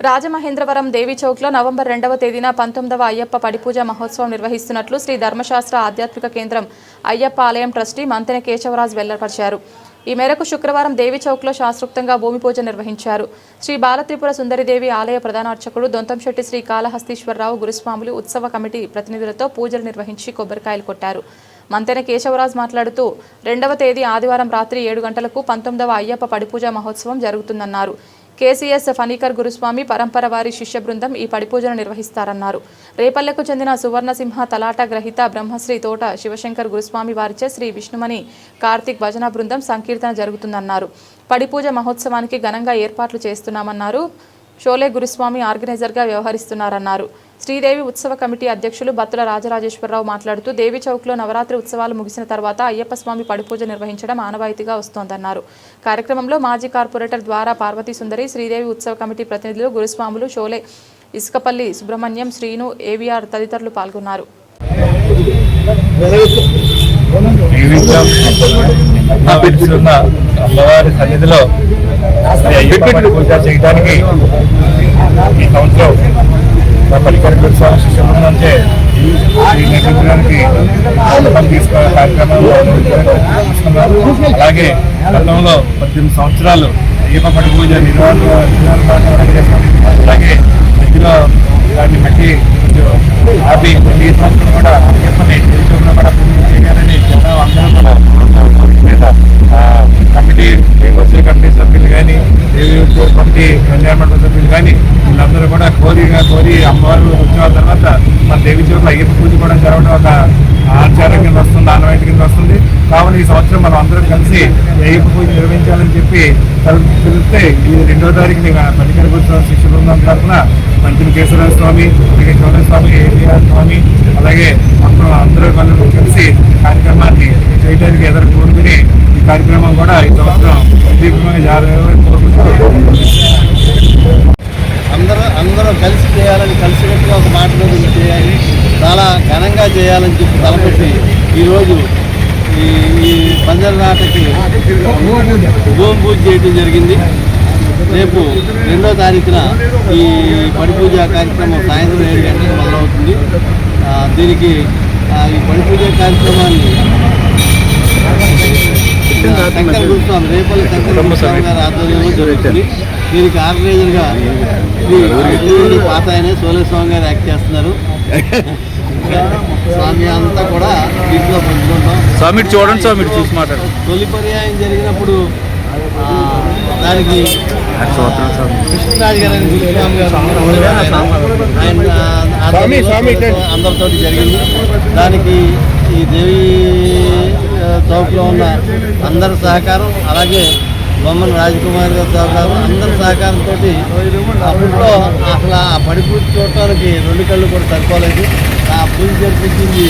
రాజమహేంద్రవరం దేవి చౌక్లో November రెండవ తేదీన పంతొమ్మిదవ అయ్యప్ప పడిపూజ మహోత్సవం నిర్వహిస్తున్నట్లు శ్రీ ధర్మశాస్త్ర ఆధ్యాత్మిక కేంద్రం అయ్యప్ప ఆలయం ట్రస్టీ మంతెన కేశవరాజ్ వెల్లడిపరిచారు. ఈ మేరకు శుక్రవారం దేవి చౌక్లో శాస్త్రోక్తంగా భూమి పూజ నిర్వహించారు. శ్రీ బాలత్రిపుర సుందరిదేవి ఆలయ ప్రధానార్చకుడు దొంతంశెట్టి శ్రీ కాళహస్తీశ్వరరావు గురుస్వాములు ఉత్సవ కమిటీ ప్రతినిధులతో పూజలు నిర్వహించి కొబ్బరికాయలు కొట్టారు. మంతెన కేశవరాజ్ మాట్లాడుతూ రెండవ తేదీ ఆదివారం రాత్రి ఏడు గంటలకు పంతొమ్మిదవ అయ్యప్ప పడిపూజ మహోత్సవం జరుగుతుందన్నారు. కేసీఎస్ ఫణీకర్ గురుస్వామి పరంపర వారి శిష్య బృందం ఈ పడిపూజను నిర్వహిస్తారన్నారు. రేపల్లెకు చెందిన సువర్ణసింహ తలాట గ్రహీత బ్రహ్మశ్రీ తోట శివశంకర్ గురుస్వామి వారిచే శ్రీ విష్ణుమణి కార్తిక్ భజన బృందం సంకీర్తన జరుగుతుందన్నారు. పడిపూజ మహోత్సవానికి ఘనంగా ఏర్పాట్లు చేస్తున్నామన్నారు. షోలే గురుస్వామి ఆర్గనైజర్గా వ్యవహరిస్తున్నారన్నారు. శ్రీదేవి ఉత్సవ కమిటీ అధ్యక్షులు బత్తుల రాజరాజేశ్వరరావు మాట్లాడుతూ దేవి చౌక్లో నవరాత్రి ఉత్సవాలు ముగిసిన తర్వాత అయ్యప్ప స్వామి పడిపూజ నిర్వహించడం ఆనవాయితీగా వస్తోందన్నారు. కార్యక్రమంలో మాజీ కార్పొరేటర్ ద్వారా పార్వతీ సుందరి శ్రీదేవి ఉత్సవ కమిటీ ప్రతినిధులు గురుస్వాములు Sholay Isukapalli Subrahmanyam Srinu A V R తదితరులు పాల్గొన్నారు. అమ్మవారి సన్నిధిలో పూజ చేయడానికి ఈ సంవత్సరం మా ఈ నిర్మించడానికి తీసుకునే కార్యక్రమంలో అలాగే గతంలో పద్దెనిమిది సంవత్సరాలు దీప పడి పూజ నిర్వహణ నిర్వహణ చేశాం. అలాగే మధ్యలో దాన్ని బట్టి కొంచెం ఆపి ఈ సంవత్సరం కూడా అయ్యప్పని దేశంలో కూడా పూజ చేయాలని జనం అందరూ కూడా మీద ఆ, కమిటీ దేవశ్రీ కమిటీ సభ్యులు కానీ దేవి ఉత్సవ కమిటీ ఎంజాయ్మెంట్ మండప సభ్యులు కానీ వీళ్ళందరూ కూడా కోరిగా కోరి అమ్మవారు వచ్చిన తర్వాత మన దేవి చోట్ల అయ్యప్ప పూజ కూడా జరగడం ఒక ఆచారం కింద వస్తుంది ఆనవాయితీ కింద వస్తుంది. కావున ఈ సంవత్సరం మనం అందరం కలిసి ఈ అయ్యప్ప పూజ నిర్వహించాలని చెప్పి తలు- పిలిస్తే ఈ రెండో తారీఖుని పల్లికర కూర్చున్న శిక్ష బృందం తరఫున మంత్రి కేశవరాజ స్వామి అలాగే చౌర స్వామి ఏవిఆర్ స్వామి అలాగే అందరూ అందరూ కలిసి కార్యక్రమాన్ని చేయడానికి ఎదురు కోరుకుని ఈ కార్యక్రమం కూడా ఈ సంవత్సరం దీపంగా అందరూ అందరూ కలిసి చేయాలని కలిసినట్టుగా ఒక మాట మీద చేయాలి. చాలా ఘనంగా చేయాలని చెప్పి తలపెట్టి ఈరోజు ఈ ఈ పంజర నాటకి భూమి పూజ చేయడం జరిగింది. రేపు రెండో తారీఖున ఈ పడి పూజ కార్యక్రమం సాయంత్రం ఏడు గంటలకు మొదలవుతుంది. దీనికి ఈ పడి పూజ కార్యక్రమాన్ని రేపల్లి గురుస్వామి గారి ఆధ్వర్యంలో జరుగుతుంది దీనికి ఆర్గనైజర్గా పాత ఆయన సోలే స్వామి గారు యాక్ట్ చేస్తున్నారు స్వామి. అంతా కూడా దీంట్లో పంచుకుంటాం స్వామి చూడండి స్వామి చూసి మాట్లాడు తొలి పర్యాయం జరిగినప్పుడు ఆ, దానికి కృష్ణరాజు గారు. ఆయన అందరితో జరిగింది. దానికి ఈ దేవి చౌక్లో ఉన్న అందరి సహకారం అలాగే బొమ్మన రాజకుమార్ గారి సహకారం అందరి సహకారంతో అప్పట్లో అసలు ఆ పడిపూర్తి చూడటానికి రెండు కళ్ళు కూడా సరిపోలేదు. ఆ పూజ జరిపించింది